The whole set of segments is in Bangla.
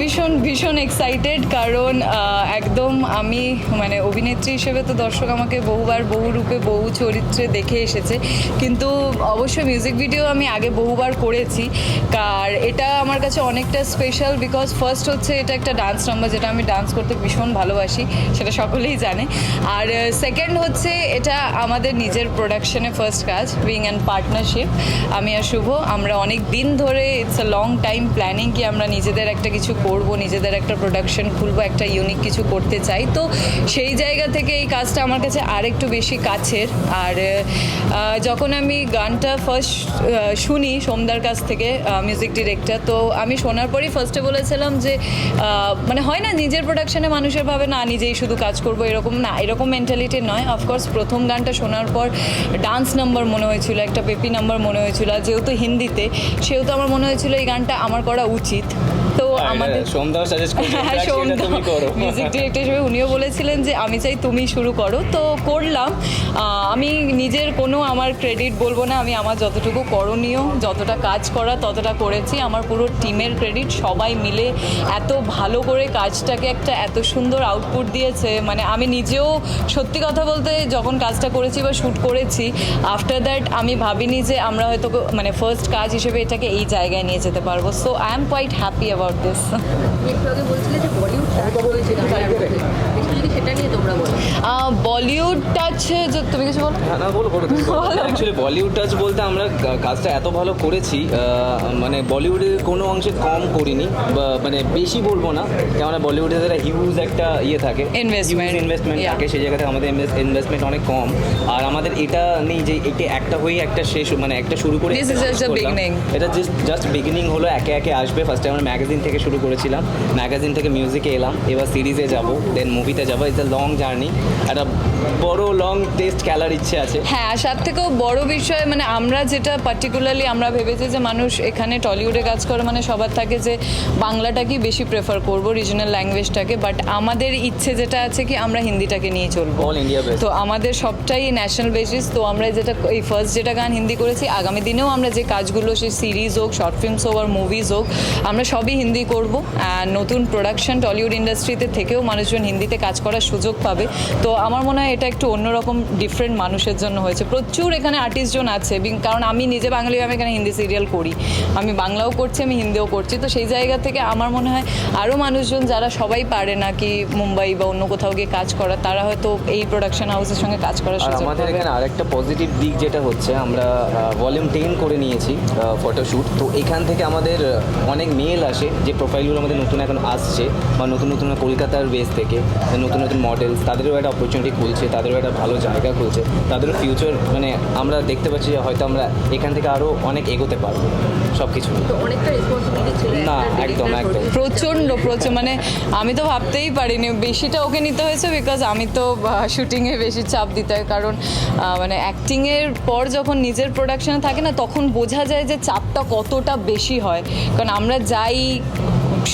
ভীষণ ভীষণ এক্সাইটেড কারণ একদম আমি মানে অভিনেত্রী হিসেবে তো দর্শক আমাকে বহুবার বহু রূপে, বহু চরিত্রে দেখে এসেছে। কিন্তু অবশ্যই মিউজিক ভিডিও আমি আগে বহুবার করেছি। আর এটা আমার কাছে অনেকটা স্পেশাল বিকজ ফার্স্ট হচ্ছে এটা একটা ডান্স নাম্বার যেটা আমি ডান্স করতে ভীষণ ভালোবাসি, সেটা সকলেই জানে। আর সেকেন্ড হচ্ছে এটা আমাদের নিজের প্রোডাকশনে ফার্স্ট কাজ উইং অ্যান্ড পার্টনারশিপ আমি আর শুভ, আমরা অনেক দিন ধরে it's a long time planning কি আমরা নিজেদের একটা কিছু করব, নিজেদের একটা প্রোডাকশন খুলবো, একটা ইউনিক কিছু করতে চাই। তো সেই জায়গা থেকে এই কাজটা আমার কাছে আর একটু বেশি কাছের। আর যখন আমি গানটা ফার্স্ট শুনি সোমদার কাছ থেকে মিউজিক ডিরেক্টর তো আমি শোনার পরই ফার্স্টে বলেছিলাম যে মানে হয় না নিজের প্রোডাকশনে মানুষের ভাবে, না, নিজেই শুধু কাজ করব, এরকম না, এরকম মেন্টালিটি নয়। অফকোর্স প্রথম গানটা শোনার পর ডান্স নাম্বার মনে হয়েছিল, একটা পেপি নাম্বার মনে হয়েছিল যেহেতু হিন্দিতে, সেহেতু আমার মনে হয়েছিল এই গানটা আমার করা উচিত। তো আমাদের সোমদাও সাজেস্ট হ্যাঁ তুমি করো। মিউজিক ডিরেক্টর হিসেবে উনিও বলেছিলেন যে আমি চাই তুমি শুরু করো। তো করলাম। আমি নিজের কোনো আমার ক্রেডিট বলব না আমি আমার যতটুকু করণীয় যতটা কাজ করা ততটা করেছি। আমার পুরো টিমের ক্রেডিট সবাই মিলে এত ভালো করে কাজটাকে একটা এত সুন্দর আউটপুট দিয়েছে। মানে আমি নিজেও সত্যি কথা বলতে যখন কাজটা করেছি বা শ্যুট করেছি আফটার দ্যাট আমি ভাবিনি যে আমরা হয়তো মানে ফার্স্ট কাজ হিসেবে এটাকে এই জায়গায় নিয়ে যেতে পারব। So I am quite happy about this একটু একটু যদি সেটা নিয়ে তোমরা বলো। বলিউড টাচ যে তুমি কিছু বলো? হ্যাঁ, না বলো বলো। অ্যাকচুয়ালি বলিউড টাচ বলতে আমরা কাজটা এত ভালো করেছি মানে বলিউডের কোনো অংশে কম করিনি মানে বেশি বলব না। কেননা বলিউডে যারা হিউজ একটা ইয়ে থাকে। Investment yeah. থাকে সেই জায়গাতে আমাদের ইনভেস্টমেন্ট অনেক কম। আর আমাদের এটা নেই যে এটা একটা হয়ে একটা শেষ মানে একটা শুরু করে একটা. এটা জাস্ট জাস্ট বিগিনিং হলো একে একে আসবে। ফার্স্টে আমরা ম্যাগাজিন থেকে শুরু করেছিলাম। ম্যাগাজিন থেকে মিউজিকে এলাম। এবার সিরিজে যাব দেন মুভিতে যাব। ইটস আ লং জার্নি একটা বড় লং টেস্ট খেলার ইচ্ছে আছে। হ্যাঁ সার থেকেও বড় বিষয় মানে আমরা যেটা পার্টিকুলারলি আমরা ভেবেছি যে মানুষ এখানে টলিউডে কাজ করে মানে সবার থাকে যে বাংলাটাকেই বেশি প্রেফার করব রিজনাল ল্যাঙ্গুয়েজটাকে বাট আমাদের ইচ্ছে যেটা আছে কি আমরা হিন্দিটাকে নিয়ে চলবো। অল ইন্ডিয়া তো আমাদের সবটাই ন্যাশনাল বেসিস তো আমরা যেটা এই ফার্স্ট যেটা গান হিন্দি করেছি আগামী দিনেও আমরা যে কাজগুলো সেই সিরিজ হোক শর্ট ফিল্মস হোক আর মুভিজ হোক আমরা সবই হিন্দি করব নতুন প্রোডাকশন টলিউড ইন্ডাস্ট্রিতে থেকেও মানুষজন হিন্দিতে কাজ করার সুযোগ পাবে। তো আমার মনে হয় এটা একটু অন্যরকম ডিফারেন্ট মানুষের জন্য হয়েছে। প্রচুর এখানে আর্টিস্টজন আছে। কারণ আমি নিজে বাঙালি আমি এখানে হিন্দি সিরিয়াল করি। আমি বাংলাও করছি আমি হিন্দিও করছি। তো সেই জায়গা থেকে আমার মনে হয় আরও মানুষজন যারা সবাই পারে না কি মুম্বাই বা অন্য কোথাও গিয়ে কাজ করা তারা হয়তো এই প্রোডাকশন হাউসের সঙ্গে কাজ করার সুযোগ আমাদের এখানে আরেকটা পজিটিভ দিক যেটা হচ্ছে আমরা ভলিউম টেন করে নিয়েছি ফটোশ্যুট তো এখান থেকে আমাদের অনেক মেল আসে যে প্রোফাইলগুলো আমাদের নতুন এখন আসছে বা নতুন নতুন কলকাতার বেস থেকে নতুন নতুন মডেলস তাদেরও একটা অপরচুনিটি খুলছে তাদেরও একটা ভালো জায়গা খুলছে তাদেরও ফিউচার মানে আমরা দেখতে পাচ্ছি যে হয়তো আমরা এখান থেকে আরও অনেক এগোতে পারব সব কিছু তো অনেকটা না, একদম, একদম। প্রচণ্ড প্রচুর মানে আমি তো ভাবতেই পারিনি বেশিটা ওকে নিতে হয়েছে বিকজ আমি তো শুটিংয়ে বেশি চাপ দিতে হয়। কারণ মানে অ্যাক্টিংয়ের পর যখন নিজের প্রোডাকশনে থাকে না তখন বোঝা যায় যে চাপটা কতটা বেশি হয়। কারণ আমরা যাই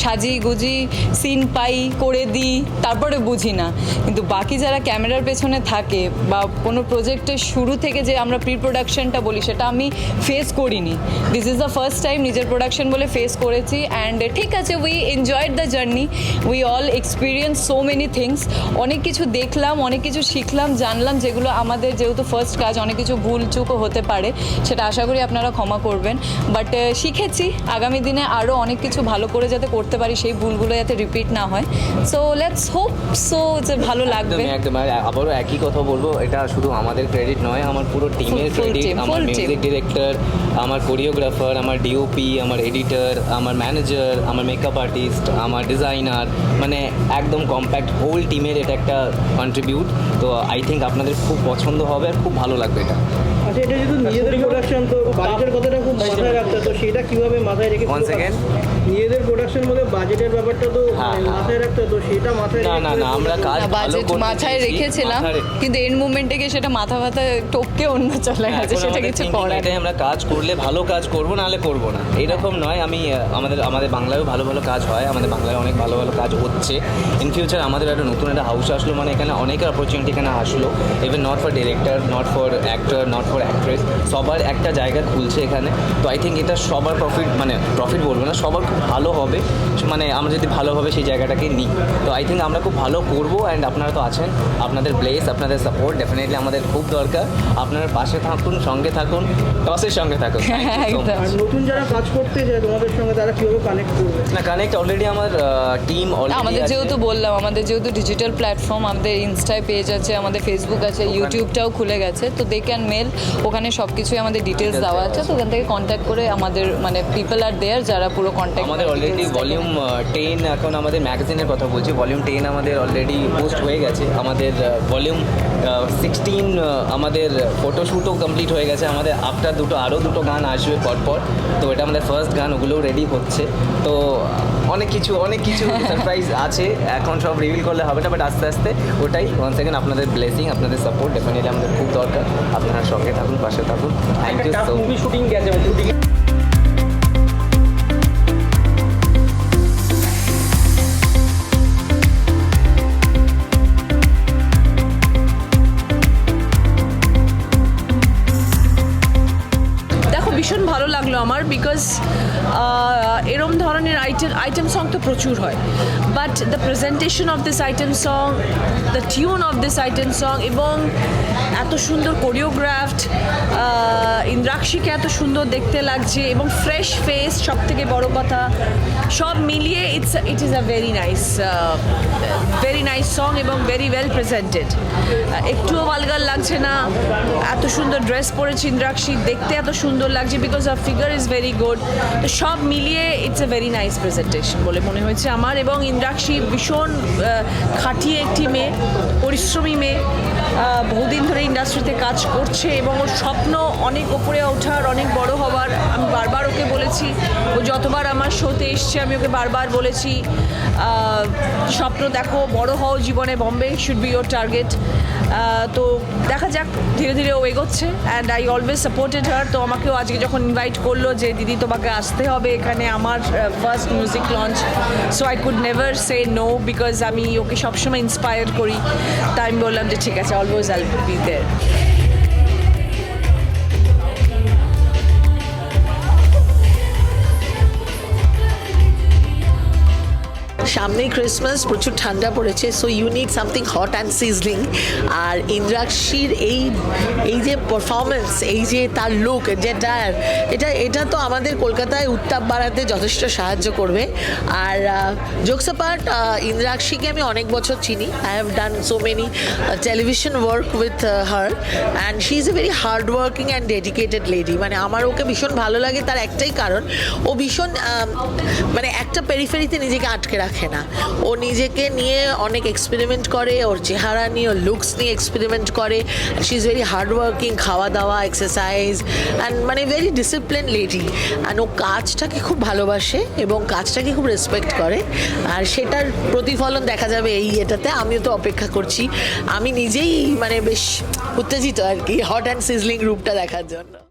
সাজি গুজি সিন পাই, করে দিই, তারপরে বুঝি না। কিন্তু বাকি যারা ক্যামেরার পেছনে থাকে বা কোনো প্রজেক্টের শুরু থেকে যে আমরা প্রি প্রোডাকশনটা বলি, সেটা আমি ফেস করিনি। This is the first time নিজের প্রোডাকশন বলে ফেস করেছি অ্যান্ড ঠিক আছে we enjoyed the journey we all experience so many things অনেক কিছু দেখলাম, অনেক কিছু শিখলাম, জানলাম যেগুলো আমাদের যেহেতু ফার্স্ট কাজ, অনেক কিছু ভুল চুকও হতে পারে, সেটা আশা করি আপনারা ক্ষমা করবেন। বাট শিখেছি। আগামী দিনে আরও অনেক কিছু ভালো করে যাতে করতে পারি সেই ভুলগুলো যাতে রিপিট না হয়। সো লেটস হোপ সো যে ভালো লাগবে। একদম আবারও একই কথা বলব এটা শুধু আমাদের ক্রেডিট নয় আমার পুরো টিমের ক্রেডিট আমার মিউজিক ডিরেক্টর আমার কোরিওগ্রাফার আমার ডিওপি আমার এডিটর আমার ম্যানেজার আমার মেকআপ আর্টিস্ট আমার ডিজাইনার মানে একদম কম্প্যাক্ট হোল টিমের এটা একটা কন্ট্রিবিউট তো আই থিঙ্ক আপনাদের খুব পছন্দ হবে আর খুব ভালো লাগবে এটা। আচ্ছা এটা যেহেতু নিজেদের প্রোডাকশন তো বাজেটের কথাটা খুব মাথায় রাখতে তো সেটা কীভাবে মাথায় রেখে One second. নিজেদের প্রোডাকশন বলে বাজেটের ব্যাপারটা তো হ্যাঁ, হ্যাঁ। মাথায় রাখতে তো সেটা মাথায় না না না আমরা কাজ ভালো বাজেট মাথায় রেখেছিলাম কিন্তু এর মুভমেন্টে গিয়ে সেটা মাথা ব্যথা টপকে অন্য চলে গেছে সেটা আমাদের কিছু করার এটাই আমরা কাজ করলে ভালো কাজ করব নাহলে করব না। এরকম নয় আমি আমাদের আমাদের বাংলায়ও ভালো ভালো কাজ হয় আমাদের বাংলায় অনেক ভালো ভালো কাজ হচ্ছে। ইন ফিউচার আমাদের একটা নতুন একটা হাউস আসলো মানে এখানে অনেক অপরচুনিটি এখানে আসলো। Even not for director not for actor not for actress সবার একটা জায়গা খুলছে এখানে। তো আই থিঙ্ক এটা সবার প্রফিট মানে প্রফিট বলব না সবার ভালো হবে। মানে আমরা যদি ভালোভাবে সেই জায়গাটাকে নিই। তো আই থিঙ্ক আমরা খুব ভালো করব অ্যান্ড আপনারা তো আছেন। আপনাদের প্লেস আপনাদের সাপোর্ট ডেফিনেটলি আমাদের খুব দরকার। আপনারা পাশে থাকুন সঙ্গে থাকুন টসের সঙ্গে থাকুন। নতুন যারা কাজ করতে চায় তোমাদের সঙ্গে তারা কীভাবে কানেক্ট করবে? না কানেক্ট অলরেডি আমার টিম অলরেডি আমাদের যেহেতু বললাম আমাদের যেহেতু ডিজিটাল প্ল্যাটফর্ম আমাদের ইনস্টায় পেজ আছে আমাদের ফেসবুক আছে ইউটিউবটাও খুলে গেছে। তো দে ক্যান মেল ওখানে সব কিছুই আমাদের ডিটেলস দেওয়া আছে। তো ওখান থেকে কন্ট্যাক্ট করে আমাদের মানে পিপল আর দেয়ার যারা পুরো কন্ট্যাক্ট আমাদের অলরেডি ভলিউম টেন এখন আমাদের ম্যাগাজিনের কথা বলছি। ভলিউম টেন আমাদের অলরেডি পোস্ট হয়ে গেছে। আমাদের ভলিউম সিক্সটিন আমাদের ফটোশ্যুটও কমপ্লিট হয়ে গেছে। আমাদের আফটার দুটো আরও দুটো গান আসবে পরপর। তো এটা আমাদের ফার্স্ট গান ওগুলোও রেডি হচ্ছে। তো অনেক কিছু অনেক কিছু সারপ্রাইজ আছে। এখন সব রিভিল করলে হবে না বাট আস্তে আস্তে ওটাই। ওয়ান সেকেন্ড আপনাদের ব্লেসিং আপনাদের সাপোর্ট ডেফিনেটলি আমাদের খুব দরকার। আপনারা সঙ্গে থাকুন পাশে থাকুন। থ্যাংক ইউ সো শুটিং গেছে শুটিং আইটেম আইটেম সং তো প্রচুর হয় but the presentation of this item song the tune of this item song এবং এত সুন্দর কোরিওগ্রাফড ইন্দ্রাক্ষীকে এত সুন্দর দেখতে লাগছে, এবং ফ্রেশ ফেস সব থেকে বড় কথা, সব মিলিয়ে it's it is a very nice very nice song এবং ভেরি ওয়েল প্রেজেন্টেড একটুও ভালগার লাগছে না, এত সুন্দর ড্রেস পরেছে ইন্দ্রাক্ষী, দেখতে এত সুন্দর লাগছে because her figure is very good তো সব মিলিয়ে it's a very nice presentation বলে মনে হয়েছে আমার এবং ইন্দ্রাক্ষী ভীষণ খাঁটিয়ে একটি মেয়ে পরিশ্রমী মেয়ে বহুদিন ইন্ডাস্ট্রিতে কাজ করছে এবং ওর স্বপ্ন অনেক ওপরে ওঠার, অনেক বড় হওয়ার। আমি বারবার ওকে বলেছি, ও যতবার আমার শোতে এসছে, আমি ওকে বারবার বলেছি স্বপ্ন দেখো, বড় হও জীবনে, Bombay should be your target তো দেখা যাক, ধীরে ধীরে ও এগোচ্ছে and I always supported her তো আমাকেও আজকে যখন ইনভাইট করল যে, দিদি, তোমাকে আসতে হবে এখানে আমার first music launch so I could never say no because আমি ওকে সবসময় ইন্সপায়ার করি। তাই আমি বললাম যে, ঠিক আছে always I be there it. সামনেই ক্রিসমাস প্রচুর ঠান্ডা পড়েছে so you need something hot and seasoning আর ইন্দ্রাক্ষীর এই এই যে পারফরমেন্স এই যে তার লুক যেটা এটা এটা তো আমাদের কলকাতায় উত্তাপ বাড়াতে যথেষ্ট সাহায্য করবে। আর জোকস ইন্দ্রাক্ষীকে আমি অনেক বছর চিনি। I have done so many television work with her and she is a very hard working and dedicated lady মানে আমার ওকে ভীষণ ভালো লাগে, তার একটাই কারণ, ও ভীষণ মানে একটা পেরিফেরিতে নিজেকে আটকে রাখে না। ও নিজেকে নিয়ে অনেক এক্সপেরিমেন্ট করে, ওর চেহারা নিয়ে, ওর লুকস নিয়ে এক্সপেরিমেন্ট করে। She is very hard working খাওয়া দাওয়া এক্সারসাইজ অ্যান্ড মানে ভেরি ডিসিপ্লিন লেডি অ্যান্ড ও কাজটাকে খুব ভালোবাসে এবং কাজটাকে খুব রেসপেক্ট করে। আর সেটার প্রতিফলন দেখা যাবে এই এটাতে। আমিও তো অপেক্ষা করছি। আমি নিজেই মানে বেশ উত্তেজিত আর কি হট অ্যান্ড সিজলিং রূপটা দেখার জন্য।